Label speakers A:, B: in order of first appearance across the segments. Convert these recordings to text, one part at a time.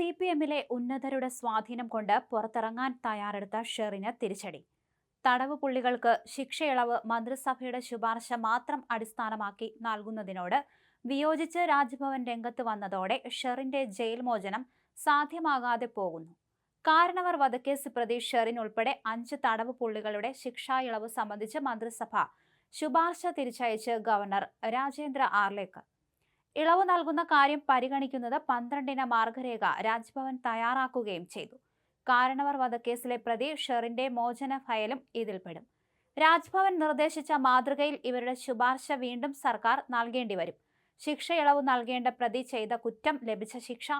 A: C P എമ്മിലെ ഉന്നതരുടെ സ്വാധീനം കൊണ്ട് പുറത്തിറങ്ങാൻ തയ്യാറെടുത്ത ഷെറിന് തിരിച്ചടി. തടവ് പുള്ളികൾക്ക് ശിക്ഷയിളവ് മന്ത്രിസഭയുടെ ശുപാർശ മാത്രം അടിസ്ഥാനമാക്കി നൽകുന്നതിനോട് വിയോജിച്ച് രാജ്ഭവൻ രംഗത്ത് വന്നതോടെ ഷെറിന്റെ ജയിൽ മോചനം സാധ്യമാകാതെ പോകുന്നു. കാരണവർ വധക്കേസ് പ്രതി ഷെറിൻ ഉൾപ്പെടെ അഞ്ച് തടവ് പുള്ളികളുടെ ശിക്ഷാ ഇളവ് സംബന്ധിച്ച് മന്ത്രിസഭ ശുപാർശ തിരിച്ചയച്ച് ഗവർണർ രാജേന്ദ്ര ആർലേക്കർ ഇളവ് നൽകുന്ന കാര്യം പരിഗണിക്കുന്നത് പന്ത്രണ്ടിന മാർഗരേഖ രാജ്ഭവൻ തയ്യാറാക്കുകയും ചെയ്തു. കാരണവർ വധക്കേസിലെ പ്രതി ഷെറിന്റെ മോചന ഫയലും ഇതിൽപ്പെടും രാജ്ഭവൻ നിർദ്ദേശിച്ച മാതൃകയിൽ ഇവരുടെ ശുപാർശ വീണ്ടും സർക്കാർ നൽകേണ്ടി വരും. ശിക്ഷ ഇളവ് നൽകേണ്ട പ്രതി ചെയ്ത കുറ്റം ലഭിച്ച ശിക്ഷ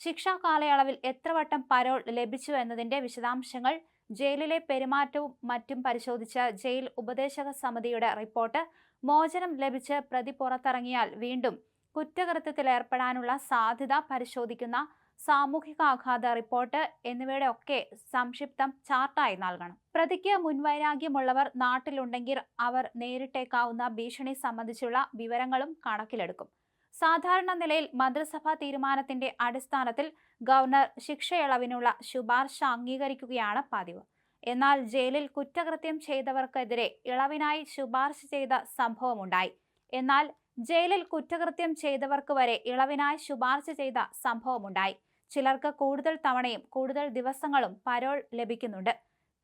A: ശിക്ഷാ കാലയളവിൽ എത്ര വട്ടം പരോൾ ലഭിച്ചു എന്നതിന്റെ വിശദാംശങ്ങൾ ജയിലിലെ പെരുമാറ്റവും മറ്റും പരിശോധിച്ച ജയിൽ ഉപദേശക സമിതിയുടെ റിപ്പോർട്ട് മോചനം ലഭിച്ച് പ്രതി പുറത്തിറങ്ങിയാൽ വീണ്ടും കുറ്റകൃത്യത്തിൽ ഏർപ്പെടാനുള്ള സാധ്യത പരിശോധിക്കുന്ന സാമൂഹികാഘാത റിപ്പോർട്ട് എന്നിവയുടെ ഒക്കെ സംക്ഷിപ്തം ചാർട്ടായി നൽകണം. പ്രതിക്ക് മുൻവൈരാഗ്യമുള്ളവർ നാട്ടിലുണ്ടെങ്കിൽ അവർ നേരിട്ടേക്കാവുന്ന ഭീഷണി സംബന്ധിച്ചുള്ള വിവരങ്ങളും കണക്കിലെടുക്കും. സാധാരണ നിലയിൽ മന്ത്രിസഭാ തീരുമാനത്തിന്റെ അടിസ്ഥാനത്തിൽ ഗവർണർ ശിക്ഷയിളവിനുള്ള ശുപാർശ അംഗീകരിക്കുകയാണ് പതിവ്. എന്നാൽ ജയിലിൽ കുറ്റകൃത്യം ചെയ്തവർക്കെതിരെ ഇളവിനായി ശുപാർശ ചെയ്ത സംഭവമുണ്ടായി. എന്നാൽ ജയിലിൽ കുറ്റകൃത്യം ചെയ്തവർക്ക് വരെ ഇളവിനായി ശുപാർശ ചെയ്ത സംഭവമുണ്ടായി. ചിലർക്ക് കൂടുതൽ തവണയും കൂടുതൽ ദിവസങ്ങളും പരോൾ ലഭിക്കുന്നുണ്ട്.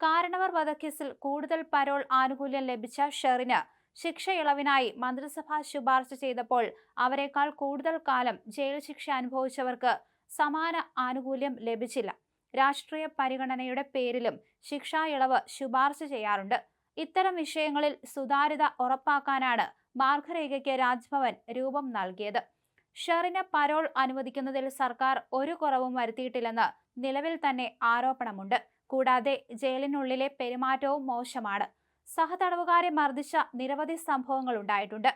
A: കാരണവർ വധക്കേസിൽ കൂടുതൽ പരോൾ ആനുകൂല്യം ലഭിച്ച ഷെറിന് ശിക്ഷ ഇളവിനായി മന്ത്രിസഭ ശുപാർശ ചെയ്തപ്പോൾ അവരെക്കാൾ കൂടുതൽ കാലം ജയിൽ ശിക്ഷ അനുഭവിച്ചവർക്ക് സമാന ആനുകൂല്യം ലഭിച്ചില്ല. രാഷ്ട്രീയ പരിഗണനയുടെ പേരിലും ശിക്ഷാ ഇളവ് ശുപാർശ ചെയ്യാറുണ്ട്. ഇത്തരം വിഷയങ്ങളിൽ സുതാര്യത ഉറപ്പാക്കാനാണ് മാർഗരേഖയ്ക്ക് രാജ്ഭവൻ രൂപം നൽകിയത്. ഷെറിന് പരോൾ അനുവദിക്കുന്നതിൽ സർക്കാർ ഒരു കുറവും വരുത്തിയിട്ടില്ലെന്ന് നിലവിൽ തന്നെ ആരോപണമുണ്ട്. കൂടാതെ ജയിലിനുള്ളിലെ പെരുമാറ്റവും മോശമാണ്. സഹതടവുകാരെ മർദ്ദിച്ച നിരവധി സംഭവങ്ങൾ ഉണ്ടായിട്ടുണ്ട്.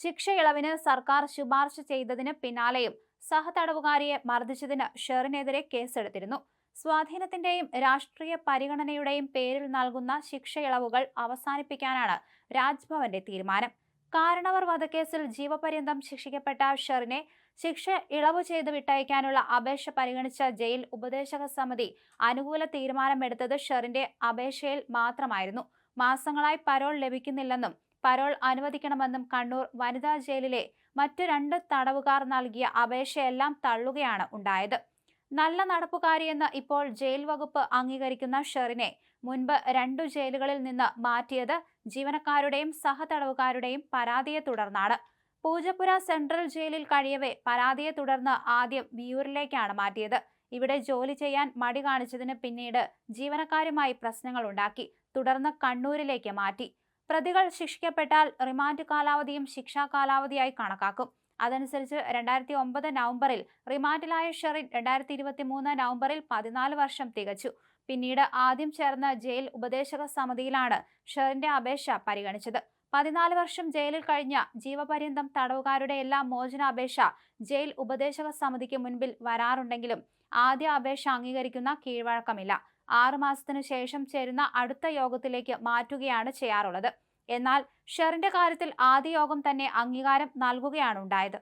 A: ശിക്ഷ ഇളവിന് സർക്കാർ ശുപാർശ ചെയ്തതിന് പിന്നാലെയും സഹതടവുകാരിയെ മർദ്ദിച്ചതിന് ഷെറിനെതിരെ കേസെടുത്തിരുന്നു. സ്വാധീനത്തിന്റെയും രാഷ്ട്രീയ പരിഗണനയുടെയും പേരിൽ നൽകുന്ന ശിക്ഷ ഇളവുകൾ അവസാനിപ്പിക്കാനാണ് രാജ്ഭവന്റെ തീരുമാനം. കാരണവർ വധക്കേസിൽ ജീവപര്യന്തം ശിക്ഷിക്കപ്പെട്ട ഷെറിനെ ശിക്ഷ ഇളവ് ചെയ്ത് വിട്ടയക്കാനുള്ള അപേക്ഷ പരിഗണിച്ച ജയിൽ ഉപദേശക സമിതി അനുകൂല തീരുമാനമെടുത്തത് ഷെറിന്റെ അപേക്ഷയിൽ മാത്രമായിരുന്നു. മാസങ്ങളായി പരോൾ ലഭിക്കുന്നില്ലെന്നും പരോൾ അനുവദിക്കണമെന്നും കണ്ണൂർ വനിതാ ജയിലിലെ മറ്റു രണ്ട് തടവുകാർ നൽകിയ അപേക്ഷയെല്ലാം തള്ളുകയാണ് ഉണ്ടായത്. നല്ല നടപ്പുകാരിയെന്ന് ഇപ്പോൾ ജയിൽ വകുപ്പ് അംഗീകരിക്കുന്ന ഷെറിനെ മുൻപ് രണ്ടു ജയിലുകളിൽ നിന്ന് മാറ്റിയത് ജീവനക്കാരുടെയും സഹതടവുകാരുടെയും പരാതിയെ തുടർന്നാണ്. പൂജപ്പുര സെൻട്രൽ ജയിലിൽ കഴിയവെ പരാതിയെ തുടർന്ന് ആദ്യം വിയൂരിലേക്കാണ് മാറ്റിയത്. ഇവിടെ ജോലി ചെയ്യാൻ മടി കാണിച്ചതിന് പിന്നീട് ജീവനക്കാരുമായി പ്രശ്നങ്ങൾ ഉണ്ടാക്കി തുടർന്ന് കണ്ണൂരിലേക്ക് മാറ്റി. പ്രതികൾ ശിക്ഷിക്കപ്പെട്ടാൽ റിമാൻഡ് കാലാവധിയും ശിക്ഷാ കാലാവധിയായി കണക്കാക്കും. അതനുസരിച്ച് രണ്ടായിരത്തി ഒമ്പത് നവംബറിൽ റിമാൻഡിലായ ഷെറിൻ രണ്ടായിരത്തി ഇരുപത്തി മൂന്ന് നവംബറിൽ പതിനാല് വർഷം തികച്ചു. പിന്നീട് ആദ്യം ചേർന്ന ജയിൽ ഉപദേശക സമിതിയിലാണ് ഷെറിന്റെ അപേക്ഷ പരിഗണിച്ചത്. പതിനാല് വർഷം ജയിലിൽ കഴിഞ്ഞ ജീവപര്യന്തം തടവുകാരുടെ എല്ലാ മോചനാപേക്ഷ ജയിൽ ഉപദേശക സമിതിക്ക് മുൻപിൽ വരാറുണ്ടെങ്കിലും ആദ്യ അപേക്ഷ അംഗീകരിക്കുന്ന കീഴ്വഴക്കമില്ല. ആറുമാസത്തിനു ശേഷം ചേരുന്ന അടുത്ത യോഗത്തിലേക്ക് മാറ്റുകയാണ് ചെയ്യാറുള്ളത്. എന്നാൽ ഷെറിന്റെ കാര്യത്തിൽ ആദ്യ യോഗം തന്നെ അംഗീകാരം നൽകുകയാണ് ഉണ്ടായത്